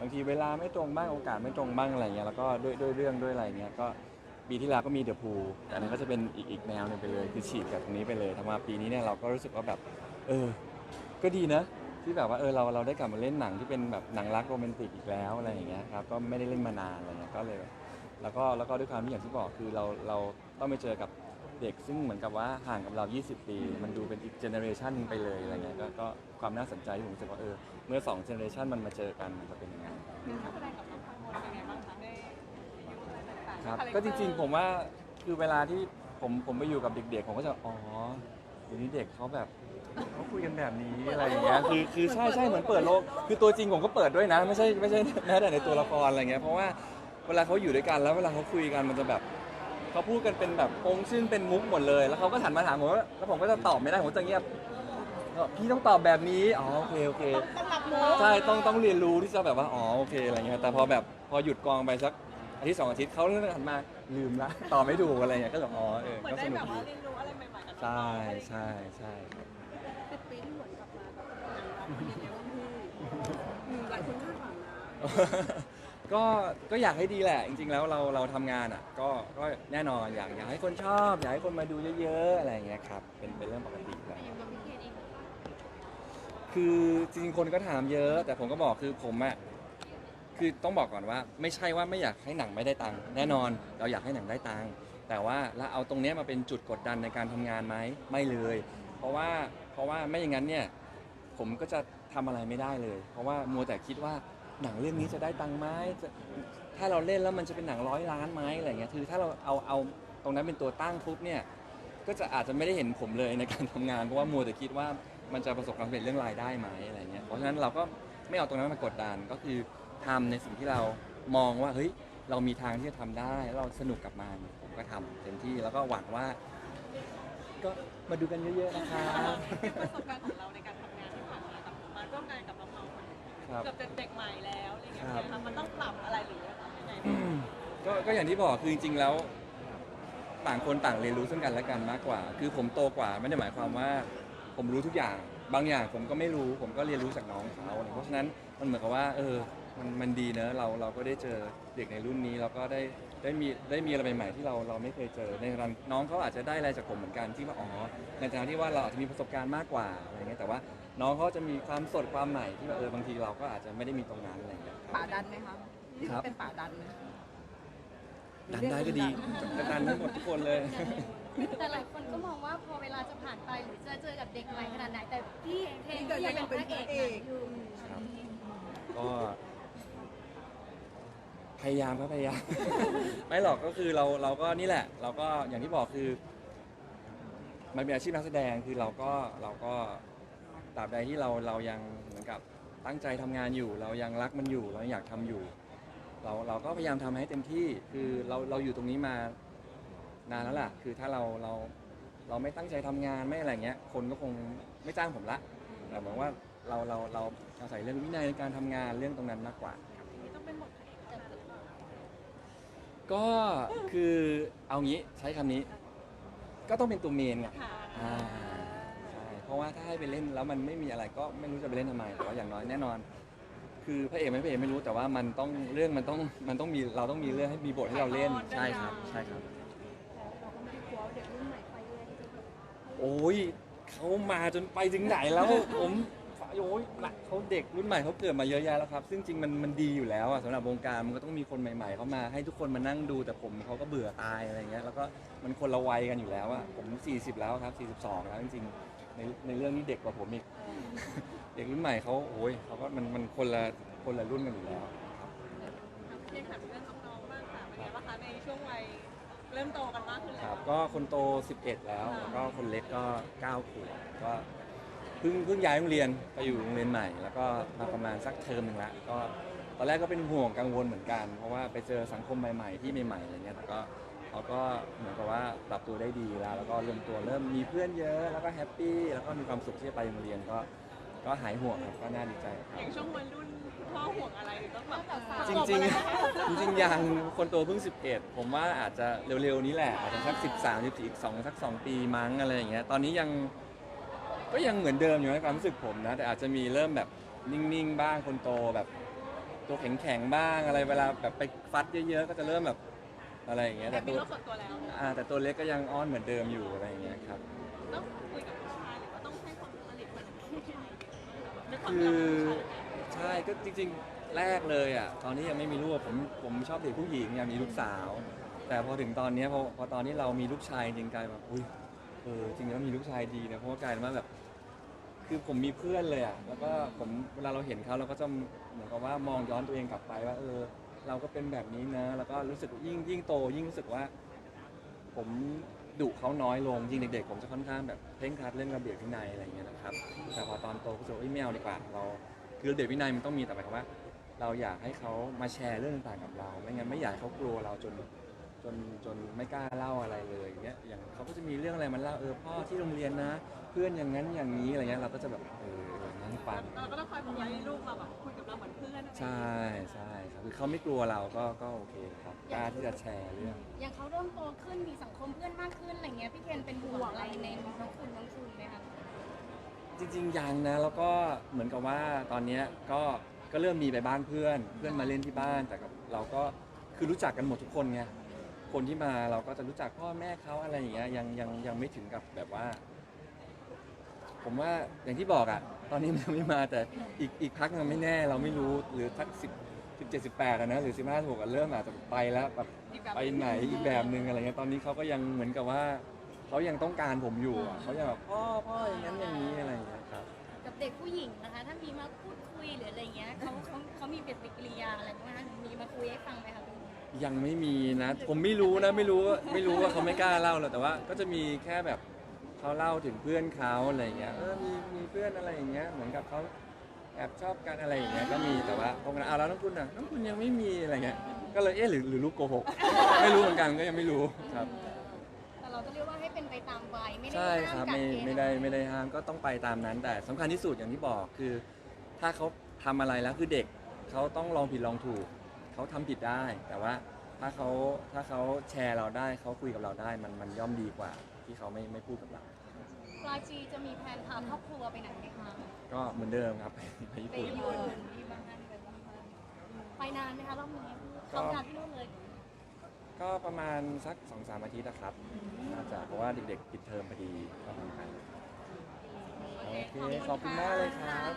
บางทีเวลาไม่ตรงบ้างโอกาสไม่ตรงบ้างอะไรเงี้ยแล้วก็ด้วยด้วยเรื่องด้วยอะไรเงี้ยก็ปีที่แล้วก็มีเดอะพูแต่อันนั้นก็จะเป็นอีกอีกแนวหนึงไปเลยคือฉีกจากตรงนี้ไปเลยทำมาปีนี้เนี่ยเราก็รู้สึกว่าแบบ เออ ก็ดีนะ ที่แบบว่าเออเราเราได้กลับมาเล่นหนังที่เป็นแบบหนังรักโรแมนติกอีกแล้วอะไรอย่างเงี้ยครับก็ไม่ได้เล่นมานานอะไรเงี้ยก็เลยแล้วก็แล้วก็ด้วยความที่อย่างที่บอกคือเราเราต้องไปเจอกับเด็กซึ่งเหมือนกับว่าห่างกับเรา 20 ปี มันดูเป็นอีกเจเนอเรชันไปเลยอะไรเงี้ยก็ก็ความน่าสนใจที่ผมรู้สึกว่าเออเมื่อ2เจเนอเรชันมันมาเจอกันมันจะเป็น นักแสดงกับน้องพังมนเป็นไงบ้างคะได้อยู่ในต่างๆครับก็จริงๆผมว่าคือเวลาที่ผมผมไปอยู่กับเด็กๆ ผมก็จะอ๋อเดี๋ยวนี้เด็กเขาแบบเขาคุยกันแบบนี้อะไรอย่างเงี้ยคือคือใช่ใช่เหมือนเปิดโลก คือตัวจริงผมก็เปิดด้วยนะ ไม่ใช่ไม่ใช่แม้แต่ในตัวละครอะไรเงี้ยเพราะว่าเวลาเขาอยู่ด้วยกันแล้วเวลาเขาคุยกันมันจะแบบเขาพูดกันเป็นแบบองค์ซึ่งเป็นมุกหมดเลย แล้วเขาก็หันมาถามผมว่าแล้วผมก็จะตอบไม่ได้ผมจะเงียบ ก็พี่ต้องตอบแบบนี้ อ๋อโอเคโอเค ต้องรับรู้ใช่ต้องต้องเรียนรู้ที่จะแบบว่าอ๋อโอเคอะไรเงี้ยแต่พอแบบพอหยุดกองไปสักอาทิตย์สองอาทิตย์เขาเริ่มหันมาลืมละตอบไม่ถูกอะไรเงี้ยก็เลยอ๋อเออเหมือนก็ได้สนุแบกบดีว่าเรียนรู้อะไรใหม่ๆกับน้องๆใช่อะไรอย่างเงี้ยใช่ใช่ครับสิบปีที่หวนกลับมาแบบหนังรักมันยังไงบ้างพี่อืมหลายคนคาดหวังนะก็ก็อยากให้ดีแหละ จริง ๆ แล้วเราเราทำงานอะ ก็ก็แน่นอนอยากอยากให้คนชอบ อยากให้คนมาดูเยอะ ๆ อะไรเงี้ยครับเป็นเป็นเรื่องปกติแหละ อย่างกับพี่เคนเอง คือจริงๆคนก็ถามเยอะ แต่ผมก็บอกคือผมอะคือต้องบอกก่อนว่า ไม่ใช่ว่าไม่อยากให้หนังไม่ได้ตังค์แน่นอนเราอยากให้หนังได้ตังค์แต่ว่าเราเอาตรงเนี้ยมาเป็นจุดกดดันในการทำงานไหมไม่เลย เพราะว่าเพราะว่าไม่อย่างนั้นเนี่ยผมก็จะทำอะไรไม่ได้เลย เพราะว่ามัวแต่คิดว่าหนังเรื่องนี้จะได้ตังค์ไหมจะถ้าเราเล่นแล้วมันจะเป็นหนังร้อยล้านไหมอะไรเงี้ยคือถ้าเราเอาเอาตรงนั้นเป็นตัวตั้งปุ๊บเนี่ยก็จะอาจจะไม่ได้เห็นผมเลยในการทำงานเพราะว่ามัวแต่คิดว่า มันจะประสบความสำเร็จเรื่องรายได้ไหมอะไรเงี้ยเพราะฉะนั้นเราก็ไม่เอาตรงนั้นมากดดันก็คือทำในสิ่งที่เรามองว่าเฮ้ยเรามีทางที่จะทำได้แล้วเราสนุกกับมันผมก็ทำเต็มที่แล้วก็หวังว่า ก็มาดูกันเยอะๆนะคะเป็นประสบการณ์ของเราในการทำงานที่ผ่านมากับมาร่วมงานกับน้องๆคนหนึ่งครับ เกือบจะเด็กใหม่แล้วอะไรเงี้ยครับ นะคะมันต้องปรับอะไรหรือยังไงก็ก็อย่างที่บอกคือจริงๆแล้ว ต่างคนต่างเรียนรู้ซึ่งกันและกันมากกว่า คือผมโตกว่าไม่ได้หมายความว่า ผมรู้ทุกอย่าง บางอย่างผมก็ไม่รู้ผมก็เรียนรู้จากน้องเขาเพราะฉะนั้นมันเหมือนกับว่า เออมันมันดีเนอะเราเราก็ได้เจอเด็กในรุ่นนี้แล้วก็ได้ได้มีได้มีอะไรใหม่ๆที่เราเราไม่เคยเจอในขณะน้องเขาอาจจะได้อะไรจากผมเหมือนกันที่ว่าอ๋อในฐานะที่ว่าเราอาจจะมีประสบการณ์มากกว่าอะไรเงี้ยแต่ว่าน้องเขาจะมีความสดความใหม่ที่ว่าเออบางทีเราก็อาจจะไม่ได้มีตรงนั้นอะไรเงี้ยป่าดันไหมคะครับเป็นป่าดันไหมดันได้ก็ดีจะดันให้หมดทุกคนเลย แต่หลายคนก็มองว่าพอเวลา เจอกับเด็กใหม่ขนาดไหนแต่พี่เองก็ยังเป็นพระเอกหนังอยู่ครับ ก็พยายามครับพยายาม ไม่หรอกก็คือเราเราก็นี่แหละ เราก็อย่างที่บอกคือ มันเป็นอาชีพนักแสดงคือเราก็เราก็ตราบใดที่เราเรายังเหมือนกับตั้งใจทำงานอยู่ เรายังรักมันอยู่ เรายังอยากทำอยู่ เราเราก็พยายามทำให้เต็มที่คือเราเราอยู่ตรงนี้มานานแล้วล่ะ คือถ้าเราเรา เราไม่ตั้งใจทำงานไม่อะไรเงี้ยคนก็คงไม่จ้างผมละแต่หมายว่าเราเราเราอาศัยเรื่องวินัยในการทำงานเรื่องตรงนั้นมากกว่า นี่ต้องเป็นบทพระเอกเท่านั้นหรือเปล่าก็คือเอางี้ใช้คำนี้ ก็ต้องเป็นตัวเมนไงค่ะอ่าใช่เพราะว่าถ้าให้ไปเล่นแล้วมันไม่มีอะไรก็ไม่รู้จะไปเล่นทำไมแต่ว่าอย่างน้อยแน่นอน คือพระเอกไม่พระเอกไม่รู้แต่ว่ามันต้องเรื่องมันต้องมันต้องมีเราต้องมีเรื่องให้มีบทให้เราเล่นใช่ครับใช่ครับ โอ้ยเขามาจนไปถึงไหนแล้ว ผมโอ้ยนักเขาเด็กรุ่นใหม่เขาเกิดมาเยอะแยะแล้วครับ ซึ่งจริงมันมันดีอยู่แล้วอะสำหรับวงการมันก็ต้องมีคนใหม่ ๆ เข้ามาให้ทุกคนมานั่งดูแต่ผมเขาก็เบื่อตายอะไรเงี้ยแล้วก็มันคนละวัยกันอยู่แล้วอะผม 40 แล้วครับ 42 แล้วจริงๆในในเรื่องนี้เด็กกว่าผมอีกเด็กรุ่นใหม่เขาโอ้ยเขาก็มันมันคนละคนละรุ่นกันอยู่แล้วเพียงถามเรื่องน้องๆบ้างค่ะเป็นไงบ้างคะในช่วงวัยเริ่มโตกัน กขึ้นคแล้รัวบก็คนโต 11 แล้วแล้วก็คนเล็กก็9ขวบก็เพิ่งเพิ่งย้ายโรงเรียนไปอยู่โรงเรียนใหม่ แล้วก็มาประมาณสักเทอมหนึ่งละก็ตอนแรกก็เป็นห่วงกังวลเหมือนกัน เพราะว่าไปเจอสังคมใหม่ๆที่ใหม่ๆอะไรเงี้ยแต่ก็เขาก็เหมือนกับว่าปรับตัวได้ดีแล้ว แล้วก็เริ่มตัวเริ่มมีเพื่อนเยอะแล้วก็แฮปปี้แล้วก็มีความสุขที่จะไปโรงเรียนก็ก็หายห่วงครับก็น่าดีใจครับ อย่างช่วงวัยรุ่น พ่อห่วงอะไรหรือต้องแบบจริงๆจริงๆยังคนโตเพิ่ง 11 ผมว่าอาจจะเร็วๆนี้แหละอาจจะสัก 13 14อีก2สัก 2 ปีมั้งอะไรอย่างเงี้ยตอนนี้ยังก็ยังเหมือนเดิมอยู่ในความรู้สึกผมนะ แต่อาจจะมีเริ่มแบบนิ่งๆบ้างคนโตแบบตัวแข็งๆบ้างอะไรเวลาแบบไปฟัดเยอะๆ ก็จะเริ่มแบบอะไรอย่างเงี้ยแต่แต่มีตัวโลกส่วนตัวแล้วอ่าแต่ตัวเล็กก็ยังอ้อนเหมือนเดิมอยู่อะไรอย่างเงี้ยครับ ต้องคุยกับผู้ชายหรือว่าต้องให้ความสนิทเหมือนผู้ชายด้วยความคืที่อเราเป็นผู้ชาย ใช่ก็จริงๆแรกเลยอะตอนนี้ยังไม่มีลูกอะผมผมชอบเด็กผู้หญิงอยากมีลูกสาว แต่พอถึงตอนเนี้ยพอพอตอนนี้เรามีลูกชายจริงๆกลายแบบอุ้ยเออจริงๆแล้วมีลูกชายดีนะเพราะว่ากลายเป็นว่าแบบ คือผมมีเพื่อนเลยอะแล้วก็ผมเวลาเราเห็นเขาเราก็จะเหมือนกับว่ามองย้อนตัวเองกลับไปว่า เออ เราก็เป็นแบบนี้นะ แล้วก็รู้สึกยิ่งยิ่งโต ยิ่งรู้สึกว่า ผมดุเขาน้อยลงยิ่งเด็กๆผมจะค่อนข้างแบบเคร่งครัดเรื่องระเบียบวินัยอะไรอย่างเงี้ยนะครับ แต่พอตอนโตก็รู้สึกว่าเอ้ยไม่เอาดีกว่าเรา คือระเบียบวินัยมันต้องมีแต่หมายความว่า เราอยากให้เขามาแชร์เรื่องต่างๆกับเรา ไม่งั้นไม่อยากให้เขากลัวเราจนจนจนไม่กล้าเล่าอะไรเลยอย่างเงี้ยอย่างเขาก็จะมีเรื่องอะไรมาเล่าเออพ่อที่โรงเรียนนะ เพื่อนอย่างนั้นอย่างนี้อะไรเงี้ยเราก็จะแบบเออนั่งฟังเราก็ต้องคอยบอกให้ลูกเราแบบคุยกับเราเหมือนเพื่อนอะไรอย่างเงี้ยใช่ใช่ครับคือเขาไม่กลัวเราก็ก็โอเคครับกล้าที่จะแชร์เรื่อง อย่างเขาเริ่มโตขึ้นมีสังคมเพื่อนมากขึ้นอะไรเงี้ยพี่เคนเป็นห่วงอะไรในน้องคุณน้องคุณไหมคะ จริงๆยังนะ แล้วก็เหมือนกับว่าตอนเนี้ยก็ก็เริ่มมีไปบ้านเพื่อน เพื่อนมาเล่นที่บ้านแต่กับเราก็คือรู้จักกันหมดทุกคนไงคนที่มาเราก็จะรู้จักพ่อแม่เขาอะไรอย่างเงี้ยยังยังยังไม่ถึงกับแบบว่า ผมว่าอย่างที่บอกอะตอนนี้มันยังไม่มาแต่อีกอีกพักมันงไม่แน่เราไม่รู้หรือทักสิบสิบเจ็ดสิบแปดนะหรือสิบห้าสิบหกเริ่มอาจจะไปแล้วแบบอีกแบบไปไหนอีกแบบหนึ่งอะไรเงี้ยตอนนี้เขาก็ยังเหมือนกับว่า เขายังต้องการผมอยู่อะเขายังแบบพ่อพ่ออย่างนั้นอย่างนี้อะไรอย่างเงี้ยครับ กับเด็กผู้หญิงนะคะ ถ้ามีมาพูดคุยหรืออะไรเงี้ยเขาเขาเขามีปฏิกิริยาอะไรบ้างคะมีมาคุยให้ฟังไหมคะยังไม่มีนะ ผมไม่รู้นะ ไม่รู้ว่าไม่รู้ว่าเขาไม่กล้าเล่าหรอกแต่ว่า ก็จะมีแค่แบบเขาเล่าถึงเพื่อนเขาอะไรอย่างเงี้ยเออมีมีเพื่อนอะไรอย่างเงี้ยเหมือนกับเขาแอบชอบกันอะไรอย่างเงี้ยก็มีแต่ว่าพอกันเอาแล้วน้องคุณอะน้องคุณยังไม่มีอะไรเงี้ยก็เลยเอ๊ะหรือหรือลูกโกหก ไม่รู้เหมือนกันก็ยังไม่รู้ครับ แต่เราก็เรียกว่าให้เป็นไป ตามวัยไม่ได้ใช่คห้ารัมบกัไม่เกณฑ์ไม่ได้ไม่ได้ห้ามก็ต้องไปตามนั้น แต่สำคัญที่สุดอย่างที่บอกคือ ถ้าเขาทำอะไรแล้วคือเด็กเขาต้องลองผิดลองถูกเขาทำผิดได้ แต่ว่าถ้าเขาถ้าเขาแชร์เราได้เขาคุยกับเราได้มันมันย่อมดีกว่า ที่เขาไม่ไม่พูดกับเรา ปลายปีจะมีแผนพาครอบครัวไปไหนไหมคะก็เหมือนเดิมครับ ไปญี่ไปปุ่น ญี่ปุ่นที่บ้านไปบ้านไปนานไหมคะรอบนี้เขาดาวน์ที่นู่นเลย ก็ประมาณสักสองสามอาทิตย์นะครับน่าจะเพราะว่าเด็กๆปิดเทอมพอดีก็ทำไปโอเคขอบคุณมากเลยครับ